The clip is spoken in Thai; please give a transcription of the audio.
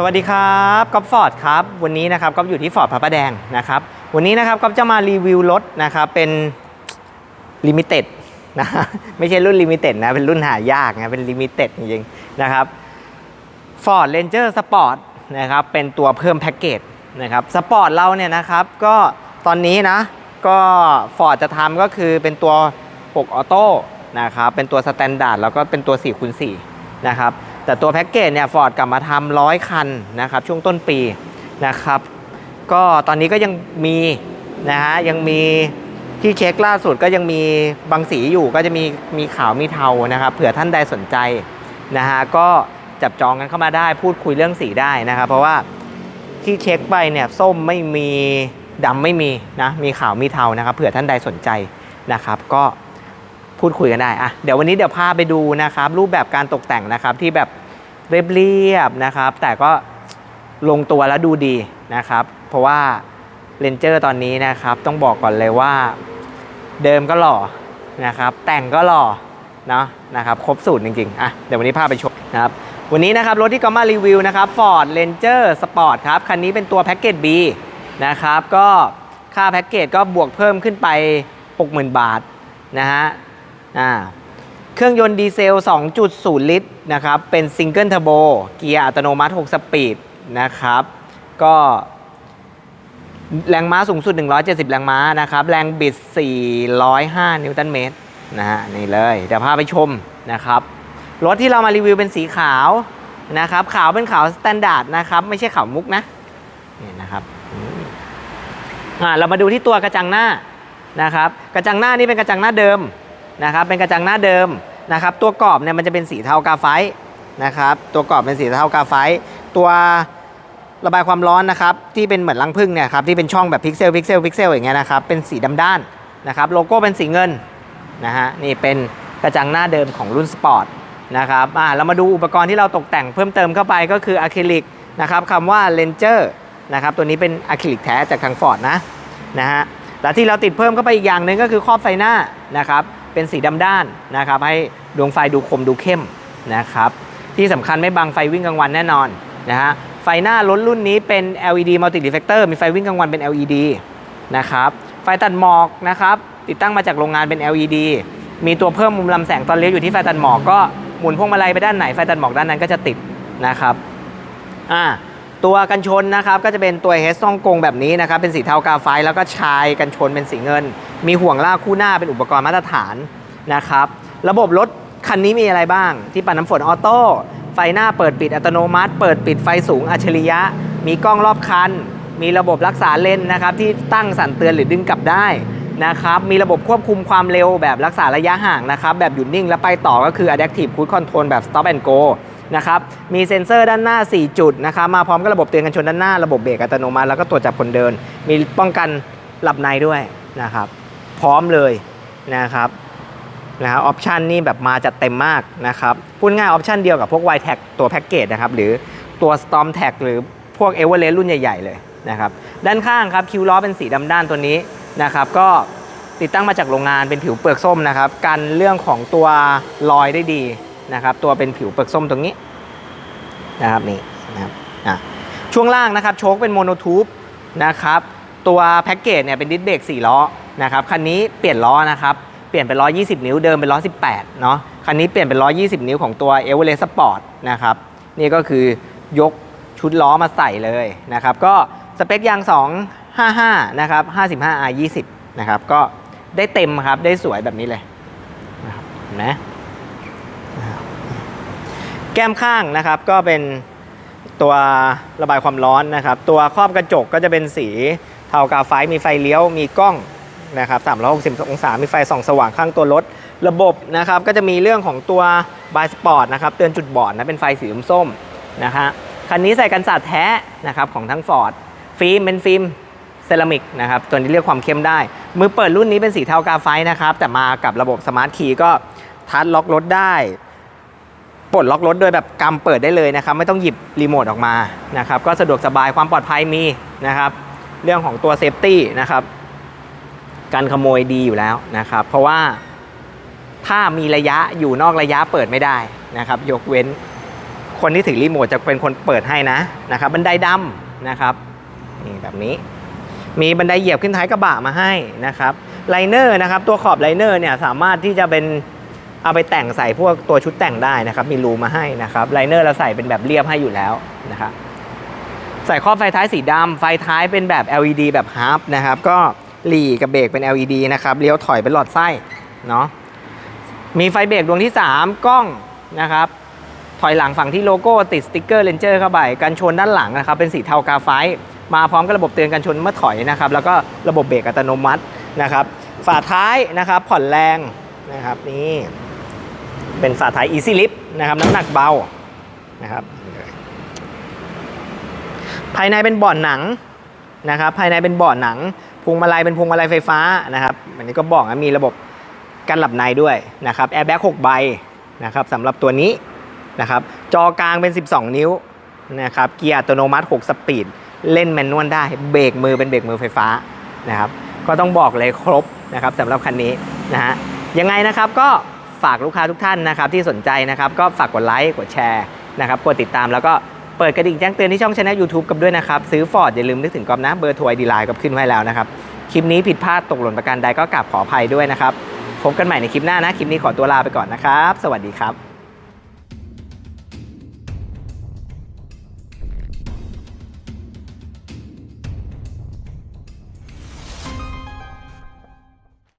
สวัสดีครับก๊อฟฟอร์ดครับ วันนี้นะครับก๊อฟอยู่ที่ฟอร์ดพระประแดงนะครับ วันนี้นะครับก๊อฟจะมารีวิวรถนะครับเป็นลิมิเต็ดนะไม่ใช่รุ่นลิมิเต็ดนะ เป็นรุ่นหายากนะ เป็นลิมิเต็ดจริงๆนะครับ Ford Ranger Sport นะครับเป็นตัวเพิ่มแพ็กเกจนะครับสปอร์ตเราเนี่ยนะครับก็ตอนนี้นะก็ Ford จะทำก็คือเป็นตัว6ออโต้นะครับเป็นตัวสแตนดาร์ดแล้วก็เป็นตัว4คูณ4นะครับ แต่ตัวแพ็กเกจเนี่ย Ford กลับมาทำร้อยคันนะครับช่วงต้นปีนะครับก็ตอนนี้ก็ยังมีนะฮะยังมีที่เช็คล่าสุดก็ยังมีบางสีอยู่ก็จะมีมีขาวมีเทานะครับเผื่อท่านใดสนใจนะฮะก็จับจองกันเข้ามาได้พูดคุยเรื่องสีได้นะครับ เพราะว่าที่เช็คไปเนี่ยส้มไม่มีดำไม่มีนะมีขาวมีเทานะครับเผื่อท่านใดสนใจนะครับก็พูดคุยกันได้อะเดี๋ยววันนี้เดี๋ยวพาไปดูนะครับรูปแบบการตกแต่งนะครับที่แบบ เรียบๆนะครับ แต่ก็ลงตัวแล้วดูดีนะครับ เพราะว่าเ a นเจอร์ตอนนี้นะครับ ต้องบอกก่อนเลยว่า เดิมก็หล่อนะครับ แต่งก็หล่อเนาะนะครับ ครบสูตรจริงๆอะเดี๋ยววันนี้พาไปชมนะครับ วันนี้นะครับ รถที่ก็มารีวิวนะครับ Ford Ranger Sport ครับ คันนี้เป็นตัวแพ็กเกจ B นะครับ ก็ค่าแพ็กเกจก็บวกเพิ่มขึ้นไป 60,000 บาทนะฮะอ่า เครื่องยนต์ดีเซล 2.0 ลิตรนะครับ เป็นซิงเกิลเทอร์โบ เกียร์อัตโนมัติ 6 สปีดนะครับ ก็แรงม้าสูงสุด 170 แรงม้านะครับ แรงบิด 405 นิวตันเมตรนะฮะนี่เลย เดี๋ยวพาไปชมนะครับ รถที่เรามารีวิวเป็นสีขาวนะครับ ขาวเป็นขาวสแตนดาร์ดนะครับ ไม่ใช่ขาวมุกนะนี่นะครับอ่าเรามาดูที่ตัวกระจังหน้านะครับ กระจังหน้านี่เป็นกระจังหน้าเดิมนะครับ เป็นกระจังหน้าเดิม นะครับตัวกรอบเนี่ยมันจะเป็นสีเทากาไฟต์นะครับตัวกรอบเป็นสีเทากาไฟต์ตัวระบายความร้อนนะครับที่เป็นเหมือนรังผึ้งเนี่ยครับที่เป็นช่องแบบพิกเซลพิกเซลพิกเซลอย่างเงี้ยนะครับเป็นสีดำด้านนะครับโลโก้เป็นสีเงินนะฮะนี่เป็นกระจังหน้าเดิมของรุ่นสปอร์ตนะครับอ่าเรามาดูอุปกรณ์ที่เราตกแต่งเพิ่มเติมเข้าไปก็คืออะคริลิกนะครับคำว่าเลนเจอร์นะครับตัวนี้เป็นอะคริลิกแท้จากทางฟอร์ดนะนะฮะแล้วที่เราติดเพิ่มเข้าไปอีกอย่างหนึ่งก็คือครอบไฟหน้านะครับ เป็นสีดำด้านนะครับให้ดวงไฟดูคมดูเข้มนะครับที่สำคัญไม่บังไฟวิ่งกลางวันแน่นอนนะฮะไฟหน้ารถรุ่นนี้เป็น LED multi reflector มีไฟวิ่งกลางวันเป็น LED นะครับไฟตัดหมอกนะครับติดตั้งมาจากโรงงานเป็น LED มีตัวเพิ่มมุมลำแสงตอนเลี้ยวอยู่ที่ไฟตัดหมอกก็หมุนพวงมาลัยไปด้านไหนไฟตัดหมอกด้านนั้นก็จะติดนะครับอ่า ตัวกันชนนะครับก็จะเป็นตัวเฮสซ่องกงแบบนี้นะครับเป็นสีเทากาไฟแล้วก็ชายกันชนเป็นสีเงิน มีห่วงลากคู่หน้าเป็นอุปกรณ์มาตรฐานนะครับระบบรถคันนี้มีอะไรบ้าง ที่ปัดน้ำฝนออโต้ไฟหน้าเปิดปิดอัตโนมัติ เปิดปิดไฟสูงอัจฉริยะ มีกล้องรอบคัน มีระบบรักษาเลนนะครับที่ตั้งสั่นเตือนหรือดึงกลับได้นะครับมีระบบควบคุมความเร็วแบบรักษาระยะห่างนะครับแบบหยุดนิ่งแล้วไปต่อก็คือ adaptive cruise control แบบ stop and go นะครับมีเซ็นเซอร์ด้านหน้า 4 จุดนะครับมาพร้อมกับระบบเตือนกันชนด้านหน้าระบบเบรกอัตโนมัติแล้วก็ตรวจจับคนเดิน มีป้องกันหลับในด้วยนะครับพร้อมเลยนะครับนะครับออปชันนี่แบบมาจัดเต็มมากนะครับพูดง่ายออปชันเดียวกับพวก y t a g ตัวแพ็กเกจนะครับหรือตัว Storm Tag หรือพวก e v e r e s t รุ่นใหญ่ ๆ เลยนะครับด้านข้างครับคิวล้อเป็นสีดำด้านตัวนี้นะครับก็ติดตั้งมาจากโรงงานเป็นผิวเปลือกส้มนะครับกันเรื่องของตัวรอยได้ดี นะครับ ตัวเป็นผิวเปลือกส้มตรงนี้นะครับนี่นะครับอะช่วงล่างนะครับโชคเป็นโมโนทูบนะครับตัวแพ็กเกจเนี่ยเป็นดิสเบรก4ล้อนะครับคันนี้เปลี่ยนล้อนะครับเปลี่ยนเป็น 120 นิ้วเดิมเป็น 118 เนาะคันนี้เปลี่ยนเป็น 120 นิ้วของตัว e v e r e s t Sport นะครับนี่ก็คือยกชุดล้อมาใส่เลยนะครับก็สเปคยาง 255 นะครับ 55 R 20 นะครับก็ได้เต็มครับได้สวยแบบนี้เลยนะครับเห็นไหมนะ แก้มข้างนะครับก็เป็นตัวระบายความร้อนนะครับ ตัวครอบกระจกก็จะเป็นสีเทากาไฟมีไฟเลี้ยวมีกล้องนะครับ360องศา มีไฟส่องสว่างข้างตัวรถ ระบบนะครับก็จะมีเรื่องของตัวบายสปอร์ตนะครับเตือนจุดบอดนะเป็นไฟสีส้มนะฮะคันนี้ใส่กันสาดแท้นะครับของทั้งฟอร์ดฟิล์มเป็นฟิล์มเซรามิกนะครับตัวนี้เรียกความเข้มได้ มือเปิดรุ่นนี้เป็นสีเทากาไฟนะครับแต่มากับระบบสมาร์ทคีย์ก็ทัชล็อกรถได้ ปลดล็อกรถโดยแบบกำเปิดได้เลยนะครับ ไม่ต้องหยิบรีโมทออกมานะครับ ก็สะดวกสบายความปลอดภัยมีนะครับ เรื่องของตัวเซฟตี้นะครับการขโมยดีอยู่แล้วนะครับ เพราะว่าถ้ามีระยะอยู่นอกระยะเปิดไม่ได้นะครับ ยกเว้นคนที่ถือรีโมทจะเป็นคนเปิดให้นะนะครับบันไดดำนะครับนี่แบบนี้ มีบันไดเหยียบขึ้นท้ายกระบะมาให้นะครับไลเนอร์นะครับ ตัวขอบไลเนอร์เนี่ยสามารถที่จะเป็น เอาไปแต่งใส่พวกตัวชุดแต่งได้นะครับ มีรูมาให้นะครับไลเนอร์เราใส่เป็นแบบเรียบให้อยู่แล้วนะครับใส่ครอบไฟท้ายสีดำไฟท้ายเป็นแบบ LED แบบฮาร์ปนะครับ ก็หลีกับเบรกเป็น LED นะครับเลี้ยวถอยเป็นหลอดไส้เนาะมีไฟเบรกดวงที่ 3 กล้องนะครับ ถอยหลังฝั่งที่โลโก้ติดสติ๊กเกอร์เลนเจอร์เข้าไปกันชนด้านหลังนะครับ เป็นสีเทากาไฟมาพร้อมกับระบบเตือนกันชนเมื่อถอยนะครับ แล้วก็ระบบเบรกอัตโนมัตินะครับ ฝาท้ายนะครับ ผ่อนแรงนะครับนี่ เป็นฝาท้าย Easy Lift นะครับน้ำหนักเบานะครับภายในเป็นเบาะหนังนะครับภายในเป็นเบาะหนังพวงมาลัยเป็นพวงมาลัยไฟฟ้านะครับอันนี้ก็บอกนะมีระบบกันหลับในด้วยนะครับแอร์แบ็ก6ใบนะครับสำหรับตัวนี้นะครับจอกลางเป็น 12 นิ้วนะครับเกียร์อัตโนมัติ 6 สปีด เล่นแมนนวลได้เบรกมือเป็นเบรกมือไฟฟ้านะครับก็ต้องบอกเลยครบนะครับสำหรับคันนี้นะฮะยังไงนะครับก็ ฝากลูกค้าทุกท่านนะครับที่สนใจนะครับก็ฝากกดไลค์กดแชร์นะครับกดติดตามแล้วก็เปิดกระดิ่งแจ้งเตือนที่ช่องช anel YouTube กับด้วยนะครับ ซื้อฟอร์ดอย่าลืมนึกถึงกอบนะเบอร์โทรไอดีไลน์กับขึ้นไว้แล้วนะครับ คลิปนี้ผิดพลาดตกหล่นประการใดก็กราบขออภัยด้วยนะครับ พบกันใหม่ในคลิปหน้านะ คลิปนี้ขอตัวลาไปก่อนนะครับ สวัสดีครับ